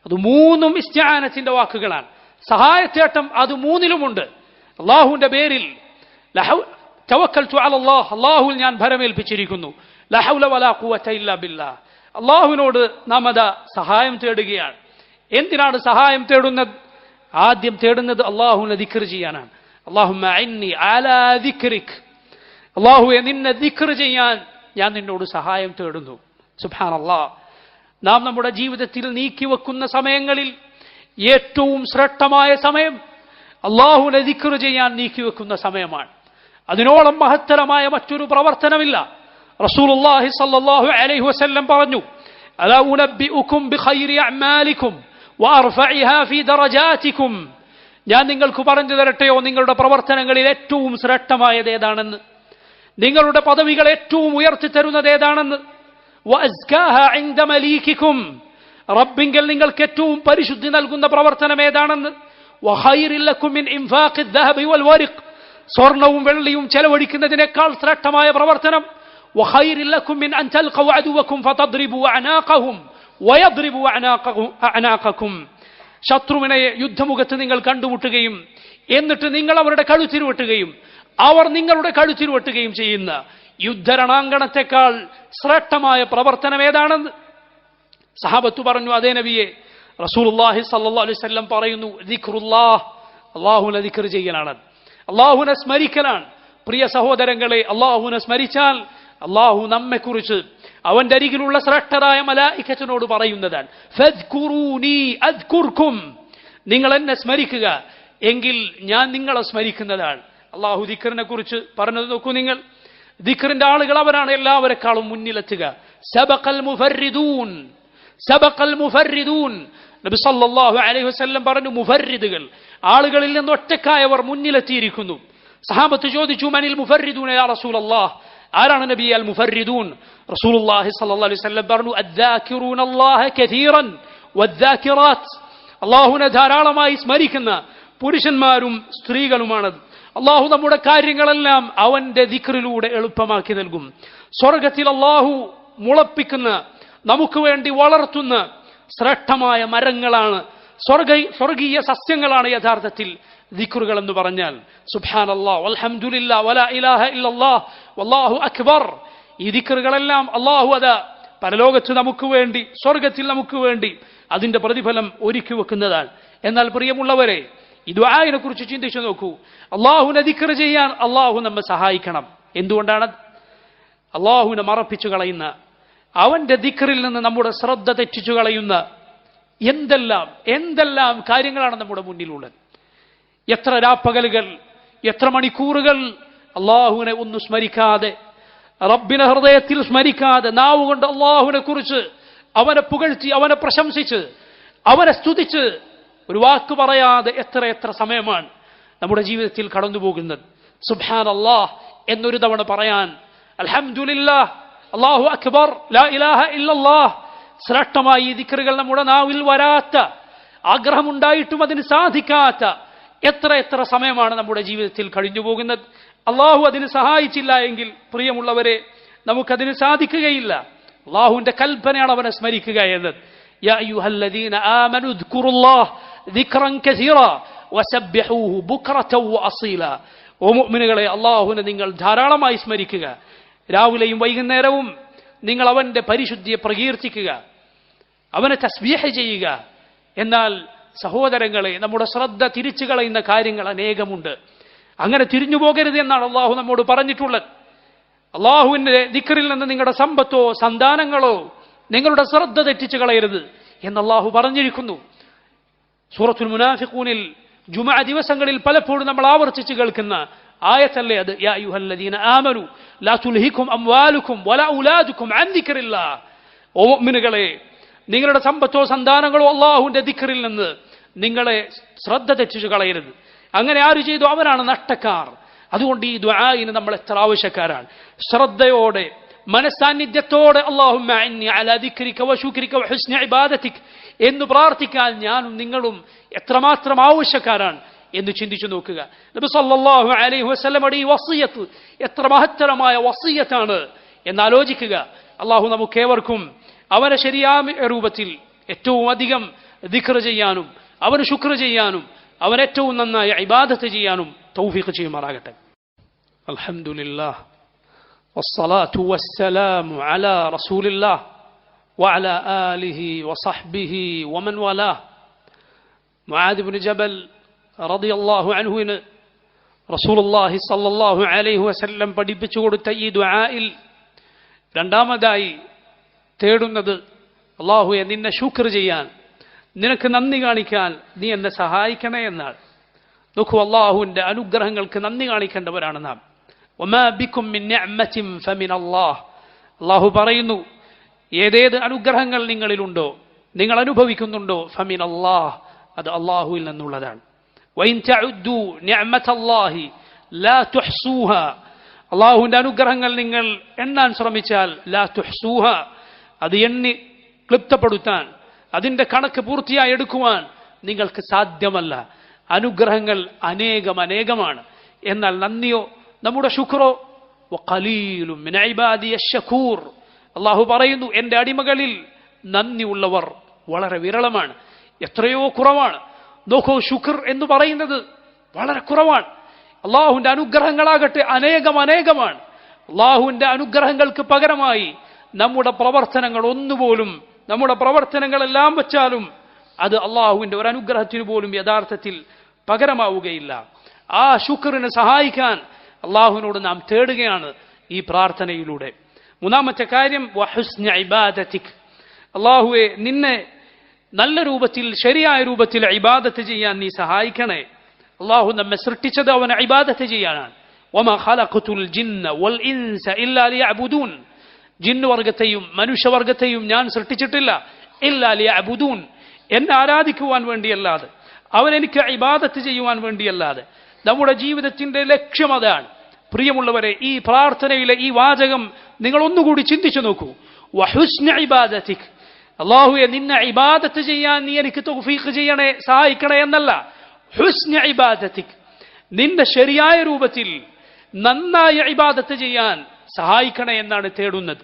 Speaker 1: അത് മൂന്നും ഇസ്തിആനത്തിന്റെ വാക്കുകളാണ്. സഹായത്തേട്ടം അത് മൂന്നിലുമുണ്ട്. അള്ളാഹുവിന്റെ പേരിൽ അലല്ലാഹ് അള്ളാഹുവിൽ ഞാൻ ഭരമേൽപ്പിച്ചിരിക്കുന്നു. ലാ ഹൗല വലാ ഖുവത ഇല്ലാ ബില്ലാഹ്. അള്ളാഹുവിനോട് നാം സഹായം തേടുകയാണ്. എന്തിനാണ് സഹായം തേടുന്നത്? ആദ്യം തേടുന്നത് അള്ളാഹുവിനെ ദിക്ർ ചെയ്യാനാണ്. അള്ളാഹുവെ നിന്നെ ദിക്ർ ചെയ്യാൻ ഞാൻ നിന്നോട് സഹായം തേടുന്നു. സുബ്ഹാനല്ലാ. നാം നമ്മുടെ ജീവിതത്തിൽ നീക്കിവെക്കുന്ന സമയങ്ങളിൽ ഏറ്റവും ശ്രേഷ്ഠമായ സമയം അള്ളാഹുവിനെ ദിക്ർ ചെയ്യാൻ നീക്കിവെക്കുന്ന സമയമാണ്. അതിനോളം മഹത്തരമായ മറ്റൊരു പ്രവർത്തനമില്ല. റസൂലുള്ളാഹി സല്ലല്ലാഹു അലൈഹി വസല്ലം പറഞ്ഞു അലാ ഉനബ്ബിഉകും ബിഖൈരി അഅമാലികും വഅർഫഇഹാ ഫീ ദറജാതികും ഞാൻ നിങ്ങൾക്ക് പറഞ്ഞു തരട്ടെയോ നിങ്ങളുടെ പ്രവർത്തനങ്ങളിൽ ഏറ്റവും ശ്രേഷ്ഠമായത് ഏതാണെന്ന് നിങ്ങളുടെ പദവികൾ ഏറ്റവും ഉയർത്തി തരുന്നത് ഏതാണെന്ന് വഅസ്കാഹ ഇൻദ മലീകികും റബ്ബിങ്കൽ നിങ്ങൾക്ക് ഏറ്റവും പരിശുദ്ധി നൽകുന്ന പ്രവർത്തനം ഏതാണെന്ന് വഖൈറിൽ ലക്കും മിൻ ഇൻഫാഖി الذهب والورق സ്വർണവും വെള്ളിയും ചെലവഴിക്കുന്നതിനേക്കാൾ ശ്രേഷ്ഠമായ പ്രവർത്തനം വയദ്രിബു അനാക്കും ശത്രുവിനെ യുദ്ധമുഖത്ത് നിങ്ങൾ കണ്ടുമുട്ടുകയും എന്നിട്ട് നിങ്ങൾ അവരുടെ കഴുത്തിരുവെട്ടുകയും അവർ നിങ്ങളുടെ കഴുത്തിരുവെട്ടുകയും ചെയ്യുന്ന യുദ്ധരണാങ്കണത്തെക്കാൾ ശ്രേഷ്ഠമായ പ്രവർത്തനം ഏതാണെന്ന് സഹാബത്ത് പറഞ്ഞു അതേ നബിയെ റസൂൽഹി സല്ലാ അലൈവല്ലം പറയുന്നു ദിഖ്റുല്ലാഹ് അള്ളാഹുവിനെ ദിഖർ ചെയ്യലാണ്. അള്ളാഹുനെ സ്മരിക്കലാണ്. പ്രിയ സഹോദരങ്ങളെ അള്ളാഹുനെ സ്മരിച്ചാൽ അള്ളാഹു നമ്മെക്കുറിച്ച് അവന്റെ അരികിലുള്ള ശ്രേഷ്ഠരായ മലായിക്കച്ചനോട് പറയുന്നതാണ് നിങ്ങൾ എന്നെ സ്മരിക്കുക. എങ്കിൽ ഞാൻ നിങ്ങളെ സ്മരിക്കുന്നതാണ്. അള്ളാഹു ദിഖറിനെ കുറിച്ച് പറഞ്ഞത് നോക്കൂ നിങ്ങൾ. ദിഖറിന്റെ ആളുകൾ അവരാണ് എല്ലാവരെക്കാളും മുന്നിലെത്തുക. സബഖൽ മുഫർരിദൂൻ. സബഖൽ മുഫർരിദൂൻ. നബി സല്ലല്ലാഹു അലൈഹി വസല്ലം പറഞ്ഞു മുഫർരിദുകൾ. ആളുകളിൽ നിന്ന് ഒറ്റക്കായവർ മുന്നിലെത്തിയിരിക്കുന്നു. സഹാബത്ത് ചോദിച്ചു മനിൽ മുഫർരിദൂൻ യാ റസൂലല്ലാഹ്? ആരാണ് നബി? അൽ മുഫർരിദൂൻ റസൂലുള്ളാഹി സ്വല്ലല്ലാഹു അലൈഹി വസല്ലം പറഞ്ഞു അദ്ദാകിറൂന അല്ലാഹ കതീറൻ വദ്ദാകിറാത്ത് അല്ലാഹുവിനെ ധാരാളമായി സ്മരിക്കുന്ന പുരുഷന്മാരും സ്ത്രീകളുമാണത് അള്ളാഹു നമ്മുടെ കാര്യങ്ങളെല്ലാം അവന്റെ ദിക്റിലൂടെ എളുപ്പമാക്കി നൽകും. സ്വർഗത്തിൽ അള്ളാഹു മുളപ്പിക്കുന്ന നമുക്ക് വേണ്ടി വളർത്തുന്ന ശ്രേഷ്ഠമായ മരങ്ങളാണ് സ്വർഗ സ്വർഗീയ സസ്യങ്ങളാണ് യഥാർത്ഥത്തിൽ ദിക്റുകൾ എന്ന് പറഞ്ഞാൽ. സുബാൻ അള്ളാഹ് അൽഹംദുലില്ലാ വലാ ഇലാഹ ഇല്ലല്ലാഹ് വല്ലാഹു അക്ബർ. ഈ ദിക്കറുകളെല്ലാം അള്ളാഹു അത. പരലോകത്ത് നമുക്ക് വേണ്ടി സ്വർഗത്തിൽ നമുക്ക് വേണ്ടി അതിന്റെ പ്രതിഫലം ഒരുക്കി വെക്കുന്നതാണ് എന്നാൽ പ്രിയമുള്ളവരെ ആയതിനെ കുറിച്ച് ചിന്തിച്ചു നോക്കൂ. അള്ളാഹുവിനെ ദിക്കർ ചെയ്യാൻ അള്ളാഹു നമ്മെ സഹായിക്കണം. എന്തുകൊണ്ടാണ്? അള്ളാഹുവിനെ മറപ്പിച്ചു കളയുന്ന അവന്റെ ദിക്കറിൽ നിന്ന് നമ്മുടെ ശ്രദ്ധ തെറ്റിച്ചു കളയുന്ന എന്തെല്ലാം എന്തെല്ലാം കാര്യങ്ങളാണ് നമ്മുടെ മുന്നിലുള്ളത്? എത്ര രാപ്പകലുകൾ എത്ര മണിക്കൂറുകൾ അള്ളാഹുവിനെ ഒന്ന് സ്മരിക്കാതെ റബ്ബിനെ ഹൃദയത്തിൽ സ്മരിക്കാതെ നാവ് കൊണ്ട് അള്ളാഹുവിനെ കുറിച്ച് അവനെ പുകഴ്ത്തി അവനെ പ്രശംസിച്ച് അവനെ സ്തുതിച്ച് ഒരു വാക്ക് പറയാതെ എത്ര എത്ര സമയമാണ് നമ്മുടെ ജീവിതത്തിൽ കടന്നു പോകുന്നത് സുബാൻ അള്ളാഹ് എന്നൊരു തവണ പറയാൻ അൽഹംദുലില്ലാ അള്ളാഹു അക്ബർ ലാ ഇലാഹ ഇല്ലല്ലാഹ് ശ്രേഷ്ഠമായി ഈ ദിക്റുകൾ നമ്മുടെ നാവിൽ വരാത്ത ആഗ്രഹമുണ്ടായിട്ടും അതിന് സാധിക്കാത്ത എത്ര എത്ര സമയമാണ് നമ്മുടെ ജീവിതത്തിൽ കഴിഞ്ഞു പോകുന്നത് അള്ളാഹു അതിന് സഹായിച്ചില്ല എങ്കിൽ പ്രിയമുള്ളവരെ നമുക്കതിന് സാധിക്കുകയില്ല. അള്ളാഹുവിന്റെ കൽപ്പനയാണ് അവനെ സ്മരിക്കുക എന്നത്. ഓമുമിനുകളെ അള്ളാഹുവിനെ നിങ്ങൾ ധാരാളമായി സ്മരിക്കുക. രാവിലെയും വൈകുന്നേരവും നിങ്ങൾ അവന്റെ പരിശുദ്ധിയെ പ്രകീർത്തിക്കുക. അവനെ തസ്ബീഹ ചെയ്യുക. എന്നാൽ സഹോദരങ്ങളെ നമ്മുടെ ശ്രദ്ധ തിരിച്ചു കളയുന്ന കാര്യങ്ങൾ അനേകമുണ്ട്. അങ്ങനെ തിരിഞ്ഞു പോകരുത് എന്നാണ് അള്ളാഹു നമ്മോട് പറഞ്ഞിട്ടുള്ളത്. അള്ളാഹുവിന്റെ ദിക്കറിൽ നിന്ന് നിങ്ങളുടെ സമ്പത്തോ സന്താനങ്ങളോ നിങ്ങളുടെ ശ്രദ്ധ തെറ്റിച്ചു കളയരുത് എന്ന് അള്ളാഹു പറഞ്ഞിരിക്കുന്നു. സൂറത്തുൽ മുനാഫിഖൂനിൽ ജുമാ ദിവസങ്ങളിൽ പലപ്പോഴും നമ്മൾ ആവർത്തിച്ച് കേൾക്കുന്ന ആയത്തല്ലേ അത്? യാ ആമനു ലാ തുൽഹിക്കും വല ഉലാദുക്കും അൻ ദിക്റില്ലാ ഓ മുഅ്മിനുകളെ നിങ്ങളുടെ സമ്പത്തോ സന്താനങ്ങളോ അള്ളാഹുവിന്റെ ദിക്റിൽ നിന്ന് നിങ്ങളെ ശ്രദ്ധ തെറ്റിച്ചു കളയരുത്. അങ്ങനെ ആര് ചെയ്തു? അവനാണ് നഷ്ടക്കാർ. അതുകൊണ്ട് ഈ ദ്വായിന് നമ്മൾ എത്ര ആവശ്യക്കാരാണ്. ശ്രദ്ധയോടെ വഹുസ്നി ഇബാദതിക് എന്ന് പ്രാർത്ഥിക്കാൻ ഞാനും നിങ്ങളും എത്രമാത്രം ആവശ്യക്കാരാണ് എന്ന് ചിന്തിച്ചു നോക്കുക. നബി സല്ലല്ലാഹു അലൈഹി എത്ര മഹത്തരമായ വസീയത്താണ് എന്നാലോചിക്കുക. അള്ളാഹു നമുക്കേവർക്കും അവനെ ശരിയായ രൂപത്തിൽ ഏറ്റവും അധികം ദിക്ർ ചെയ്യാനും അവന് ശുക്ർ ചെയ്യാനും അവൻ ഏറ്റവും നന്നായി ഇബാദത്ത് ചെയ്യാനും തൗഫീഖ് ചെയ്യുമാറാകട്ടെ അൽഹംദുലില്ലാഹ് والصلاة والسلام على رسول الله وعلى آله وصحبه ومن والاه معاذ بن جبل رضي الله عنه رسول الله صلى الله عليه وسلم പഠിപ്പിച്ചു കൊടുത്ത ഈ ദുആയിൽ രണ്ടാമതായി തേടുന്നത് അള്ളാഹുയെ നിന്നെ ശുക്ർ ചെയ്യാൻ നിനക്ക് നന്ദി കാണിക്കാൻ നീ എന്നെ സഹായിക്കണേ എന്നാൽ നോക്കൂ അള്ളാഹുവിന്റെ അനുഗ്രഹങ്ങൾക്ക് നന്ദി കാണിക്കേണ്ടവരാണ് നാം. അള്ളാഹു. പറയുന്നു ഏതേത് അനുഗ്രഹങ്ങൾ നിങ്ങളിലുണ്ടോ നിങ്ങൾ അനുഭവിക്കുന്നുണ്ടോ ഫമിൻ അള്ളാഹ് അത് അള്ളാഹുവിൽ നിന്നുള്ളതാണ്. അള്ളാഹുവിന്റെ അനുഗ്രഹങ്ങൾ നിങ്ങൾ എണ്ണാൻ ശ്രമിച്ചാൽ ലാ തുഹ്സൂഹ അത് എണ്ണി ക്ലിപ്തപ്പെടുത്താൻ അതിന്റെ കണക്ക് പൂർത്തിയായി എടുക്കുവാൻ നിങ്ങൾക്ക് സാധ്യമല്ല. അനുഗ്രഹങ്ങൾ അനേകം അനേകമാണ്. എന്നാൽ നന്ദിയോ നമ്മുടെ ശുക്രോ കലീലും അള്ളാഹു പറയുന്നു എന്റെ അടിമകളിൽ നന്ദിയുള്ളവർ വളരെ വിരളമാണ് എത്രയോ കുറവാണ്. നോക്കൂ ശുക്ർ എന്ന് പറയുന്നത് വളരെ കുറവാണ്. അള്ളാഹുവിന്റെ അനുഗ്രഹങ്ങളാകട്ടെ അനേകം അനേകമാണ്. അള്ളാഹുവിന്റെ അനുഗ്രഹങ്ങൾക്ക് പകരമായി നമ്മുടെ പ്രവർത്തനങ്ങൾ ഒന്നുപോലും നമ്മുടെ പ്രവർത്തനങ്ങളെല്ലാം വെച്ചാലും അത് അള്ളാഹുവിന്റെ ഒരു അനുഗ്രഹത്തിന് പോലും യഥാർത്ഥത്തിൽ പകരമാവുകയില്ല. ആ ശുക്റിനെ സഹായിക്കാൻ അള്ളാഹുവിനോട് നാം തേടുകയാണ് ഈ പ്രാർത്ഥനയിലൂടെ. മൂന്നാമത്തെ കാര്യം ഇബാദത്തിക് അള്ളാഹുവെ നിന്നെ നല്ല രൂപത്തിൽ ശരിയായ രൂപത്തിൽ ഇബാദത്ത് ചെയ്യാൻ നീ സഹായിക്കണേ. അള്ളാഹു നമ്മെ സൃഷ്ടിച്ചത് അവനെ ഇബാദത്ത് ചെയ്യാനാണ്. ജിന്നുവർഗത്തെയും മനുഷ്യവർഗത്തെയും ഞാൻ സൃഷ്ടിച്ചിട്ടില്ല. ഇല്ലാ ലിയഅബുദൂൻ. എന്നെ ആരാധിക്കുവാൻ വേണ്ടിയല്ലാതെ അവനെനിക്ക് ഇബാദത്ത് ചെയ്യുവാൻ വേണ്ടിയല്ലാതെ നമ്മുടെ ജീവിതത്തിന്റെ ലക്ഷ്യം അതാണ്. പ്രിയമുള്ളവരെ ഈ പ്രാർത്ഥനയിലെ ഈ വാചകം നിങ്ങൾ ഒന്നുകൂടി ചിന്തിച്ചു നോക്കൂ. വഹുസ്ന ഇബാദത്തിക്. അള്ളാഹുയെ നിന്നെ ഇബാദത്ത് ചെയ്യാൻ നീ എനിക്ക് തൗഫീഖ് ചെയ്യണേ സഹായിക്കണേ എന്നല്ല. ഹുസ്ന ഇബാദത്തിക്. നിന്റെ ശരിയായ രൂപത്തിൽ നന്നായി ഇബാദത്ത് ചെയ്യാൻ സഹായിക്കണേ എന്നാണ് തേടുന്നത്.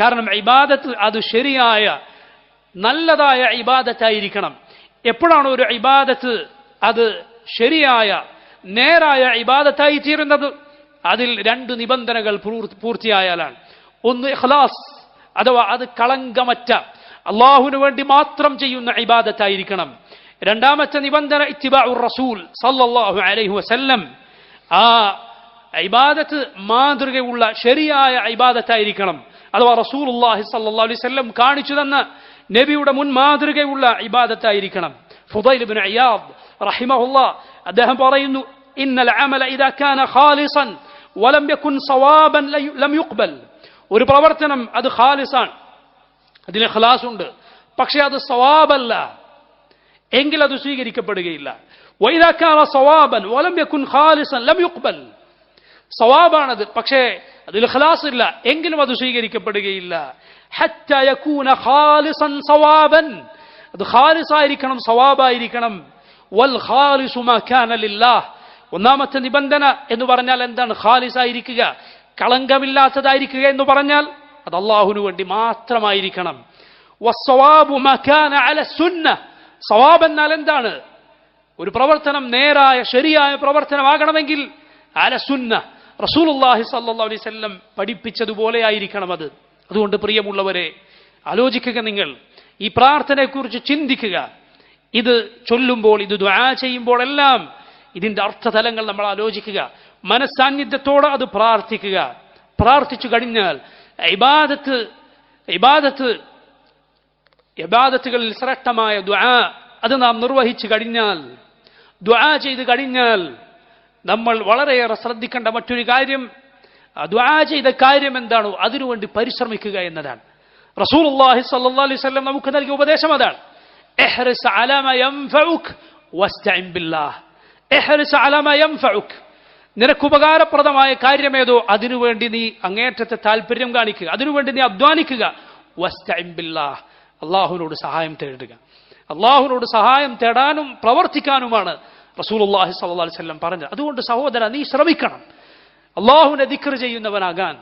Speaker 1: കാരണം ഇബാദത്ത് അത് ശരിയായ നല്ലതായ ഇബാദത്തായിരിക്കണം. എപ്പോഴാണ് ഒരു ഇബാദത്ത് അത് ശരിയായ നേരായ ഇബാദത്തായി തീരുന്നത്? അതിൽ രണ്ട് നിബന്ധനകൾ പൂർത്തിയായാലാണ്. ഒന്ന് ഇഖ്ലാസ് അഥവാ അത് കളങ്കമറ്റ. അള്ളാഹുവിന് വേണ്ടി മാത്രം ചെയ്യുന്ന ഇബാദത്തായിരിക്കണം. രണ്ടാമത്തെ നിബന്ധന ഇത്തിബാഉർ റസൂൽ സല്ലാഹു അലൈഹി വസല്ലം. ആ ഇബാദത്ത് മാതൃകയുള്ള ശരിയായ ഇബാദത്തായിരിക്കണം. അഥവാ റസൂലുള്ളാഹി സല്ലല്ലാഹു അലൈഹി വസല്ലം കാണിച്ചു തന്ന നബിയുടെ മുൻ മാതൃകയുള്ള ഇബാദത്തായിരിക്കണം. ഫുദൈൽ ഇബ്നു ഇയാദ് റഹിമഹുല്ലാഹ് അദ്ദേഹം പറയുന്നു ഇന്നൽ അമല ഇദാ കാന ഖാലിസൻ വലം യകുൻ സവാബൻ ലം യുഖ്ബൽ. ഒരു പ്രവർത്തനം അത് ഖാലിസാണ്. അതിന് ഖലാസ് ഉണ്ട്. പക്ഷെ അത് സവാബല്ല. എങ്കിൽ അത് സ്വീകരിക്കപ്പെടുകയില്ല. വൈദാക്കാന സവാബൻ വലം യക്കുൻ ഖാലിസൻ ലം യുഖ്ബൽ. സവാബാണത്. പക്ഷേ അതിൽ ഖലാസ് ഇല്ല എങ്കിലും അത് സ്വീകരിക്കപ്പെടുകയില്ല. സവാബൻ. അത് ഖാലിസായിരിക്കണം സവാബായിരിക്കണം. വൽ ഖാലിസു ഒന്നാമത്തെ നിബന്ധന എന്ന് പറഞ്ഞാൽ എന്താണ്? ഖാലിസായിരിക്കുക. കളങ്കമില്ലാത്തതായിരിക്കുക എന്ന് പറഞ്ഞാൽ അത് അള്ളാഹുവിന് വേണ്ടി മാത്രമായിരിക്കണം. സ്വാബ് എന്നാൽ എന്താണ്? ഒരു പ്രവർത്തനം നേരായ ശരിയായ പ്രവർത്തനമാകണമെങ്കിൽ അല സല്ലല്ലാഹു അലൈഹി വസല്ലം പഠിപ്പിച്ചതുപോലെ ആയിരിക്കണം അത്. അതുകൊണ്ട് പ്രിയമുള്ളവരെ ആലോചിക്കുക നിങ്ങൾ. ഈ പ്രാർത്ഥനയെക്കുറിച്ച് ചിന്തിക്കുക. ഇത് ചൊല്ലുമ്പോൾ ഇത് ദ്വാ ചെയ്യുമ്പോഴെല്ലാം ഇതിന്റെ അർത്ഥതലങ്ങൾ നമ്മൾ ആലോചിക്കുക. മനസ്സാന്നിധ്യത്തോടെ അത് പ്രാർത്ഥിക്കുക. പ്രാർത്ഥിച്ചു കഴിഞ്ഞാൽ ഇബാദത്ത് ഇബാദത്ത് ഇബാദത്തുകളിൽ ശ്രേഷ്ഠമായ ദ്വാ അത് നാം നിർവഹിച്ചു കഴിഞ്ഞാൽ ദ്വാ ചെയ്ത് കഴിഞ്ഞാൽ നമ്മൾ വളരെയേറെ ശ്രദ്ധിക്കേണ്ട മറ്റൊരു കാര്യം ദ്വാ ചെയ്ത കാര്യം എന്താണോ? അതിനുവേണ്ടി പരിശ്രമിക്കുക എന്നതാണ്. റസൂലുള്ളാഹി സ്വല്ലല്ലാഹു അലൈഹി നമുക്ക് നൽകിയ ഉപദേശം അതാണ്. നിനക്ക് ഉപകാരപ്രദമായ കാര്യമേതോ അതിനുവേണ്ടി നീ അങ്ങേറ്റത്തെ താല്പര്യം കാണിക്കുക. അതിനുവേണ്ടി നീ അധ്വാനിക്കുക. അള്ളാഹുവിനോട് സഹായം തേടുക. അള്ളാഹുവിനോട് സഹായം തേടാനും പ്രവർത്തിക്കാനുമാണ് റസൂലുള്ളാഹി സല്ലാ വസല്ലം പറഞ്ഞത് അതുകൊണ്ട് സഹോദര നീ ശ്രമിക്കണം. അള്ളാഹുവിനെ ദിക്ർ ചെയ്യുന്നവനാകാൻ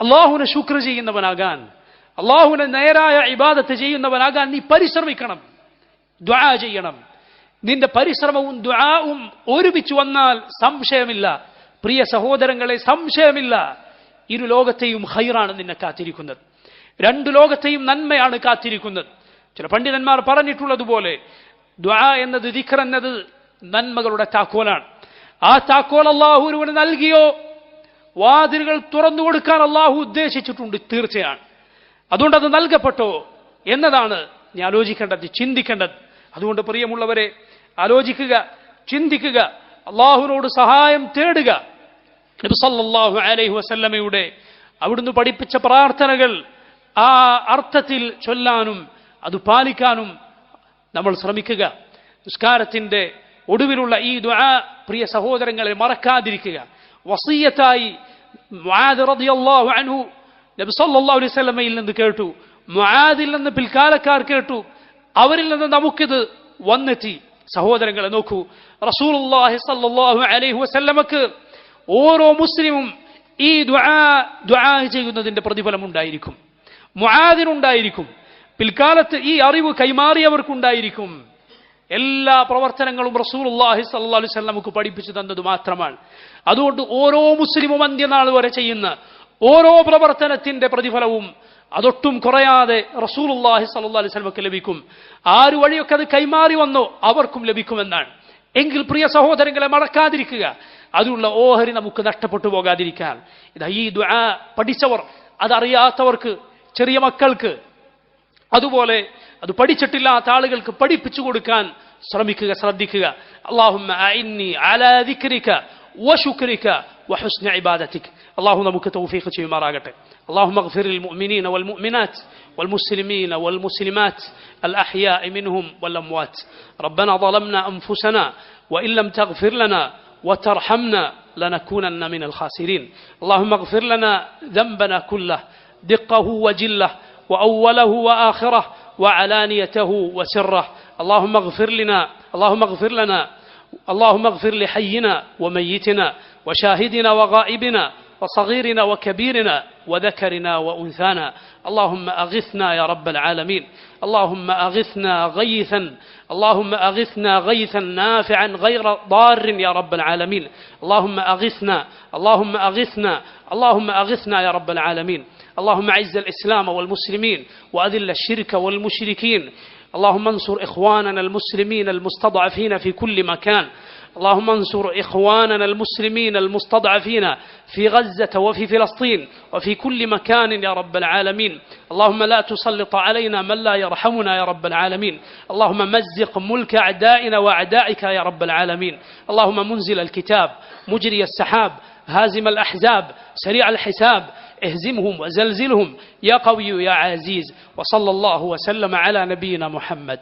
Speaker 1: അള്ളാഹുവിനെ ശുക്ർ ചെയ്യുന്നവനാകാൻ അള്ളാഹുവിനെ നേരായ ഇബാദത്ത് ചെയ്യുന്നവനാകാൻ നീ പരിശ്രമിക്കണം. ദ്വാ ചെയ്യണം. നിന്റെ പരിശ്രമവും ദ്വാവും ഒരുമിച്ച് വന്നാൽ സംശയമില്ല. പ്രിയ സഹോദരങ്ങളെ സംശയമില്ല. ഇരു ലോകത്തെയും ഹൈറാണ് നിന്നെ കാത്തിരിക്കുന്നത്. രണ്ടു ലോകത്തെയും നന്മയാണ് കാത്തിരിക്കുന്നത്. ചില പണ്ഡിതന്മാർ പറഞ്ഞിട്ടുള്ളതുപോലെ ദ്വാ എന്നത് ദിഖർ എന്നത് നന്മകളുടെ താക്കോലാണ്. ആ താക്കോൽ അള്ളാഹുവിന് നൽകിയോ? വാതിലുകൾ തുറന്നു കൊടുക്കാൻ അള്ളാഹു ഉദ്ദേശിച്ചിട്ടുണ്ട് തീർച്ചയാണ്. അതുകൊണ്ട് അത് നൽകപ്പെട്ടോ? എന്നതാണ് നീ ആലോചിക്കേണ്ടത് ചിന്തിക്കേണ്ടത്. അതുകൊണ്ട് പ്രിയമുള്ളവരെ ആലോചിക്കുക ചിന്തിക്കുക അള്ളാഹുവിനോട് സഹായം തേടുക. നബി സല്ലല്ലാഹു അലൈഹി വസല്ലമയുടെ അവിടുന്ന് പഠിപ്പിച്ച പ്രാർത്ഥനകൾ ആ അർത്ഥത്തിൽ ചൊല്ലാനും അത് പാലിക്കാനും നമ്മൾ ശ്രമിക്കുക. നിസ്കാരത്തിന്റെ ഒടുവിലുള്ള ഈ ദ്വാ പ്രിയ സഹോദരങ്ങളെ മറക്കാതിരിക്കുക. വസീയത്തായി അൻഹു നബി സല്ലല്ലാഹു അലൈഹി വസല്ലമയിൽ നിന്ന് കേട്ടു. മുആദിൽ നിന്ന് പിൽക്കാലക്കാർ കേട്ടു. അവരിൽ നിന്ന് നമുക്കിത് വന്നെത്തി. സഹോദരങ്ങളെ നോക്കൂ. റസൂലുള്ളാഹി സല്ലല്ലാഹു അലൈഹി വസല്ലമക്ക് ഓരോ മുസ്ലിമും ഈ ദുആ ദുആ ചെയ്യുന്നതിന്റെ പ്രതിഫലം ഉണ്ടായിരിക്കും മുആദിനുണ്ടായിരിക്കും. പിൽക്കാലത്ത് ഈ അറിവ് കൈമാറിയവർക്കുണ്ടായിരിക്കും. എല്ലാ പ്രവർത്തനങ്ങളും റസൂലുള്ളാഹി അള്ളാഹി അലൈഹി നമുക്ക് പഠിപ്പിച്ചു തന്നത് മാത്രമാണ്. അതുകൊണ്ട് ഓരോ മുസ്ലിമും അന്ത്യനാൾ വരെ ചെയ്യുന്ന ഓരോ പ്രവർത്തനത്തിന്റെ പ്രതിഫലവും അതൊട്ടും കുറയാതെ റസൂലുള്ളാഹി സല്ലാ അലൈഹി വസല്ലമക്ക് ലഭിക്കും. ആര് വഴിയൊക്കെ അത് കൈമാറി വന്നോ അവർക്കും ലഭിക്കുമെന്നാണ്. എങ്കിൽ പ്രിയ സഹോദരങ്ങളെ മടക്കാതിരിക്കുക അതിനുള്ള ഓഹരി നമുക്ക് നഷ്ടപ്പെട്ടു പോകാതിരിക്കാൻ. ഇതാ ഈ പഠിച്ചവർ അതറിയാത്തവർക്ക് ചെറിയ മക്കൾക്ക് അതുപോലെ അത് പഠിച്ചിട്ടില്ലാത്ത ആളുകൾക്ക് പഠിപ്പിച്ചു കൊടുക്കാൻ ശ്രമിക്കുക ശ്രദ്ധിക്കുക അള്ളാഹുമ്മ അഇന്നി അലാ ദിക്രിക വശുക്രിക وحسن عبادتك اللهم നമുക്ക് توفيق ചെയ്യുമാറാകട്ടെ اللهم اغفر للمؤمنين والمؤمنات والمسلمين والمسلمات الأحياء منهم والأموات ربنا ظلمنا أنفسنا وإن لم تغفر لنا وترحمنا لنكونن من الخاسرين اللهم اغفر لنا ذنبنا كله دقه وجله وأوله وآخره وعلانيته وسره. اللهم اغفر لنا اللهم اغفر لنا اللهم اغفر لحينا وميتنا وشاهدنا وغائبنا وصغيرنا وكبيرنا وذكرنا وأنثانا. اللهم أغثنا يا رب العالمين. اللهم أغثنا غيثا اللهم أغثنا غيثا نافعا غير ضار يا رب العالمين. اللهم أغثنا اللهم أغثنا اللهم أغثنا يا رب العالمين. اللهم اعز الاسلام والمسلمين واذل الشرك والمشركين اللهم انصر اخواننا المسلمين المستضعفين في كل مكان اللهم انصر اخواننا المسلمين المستضعفين في غزة وفي فلسطين وفي كل مكان يا رب العالمين اللهم لا تسلط علينا من لا يرحمنا يا رب العالمين اللهم مزق ملك أعدائنا وأعدائك يا رب العالمين اللهم منزل الكتاب مجري السحاب هازم الأحزاب سريع الحساب اهزمهم وزلزلهم. يا قوي يا عزيز. وصلى الله وسلم على نبينا محمد.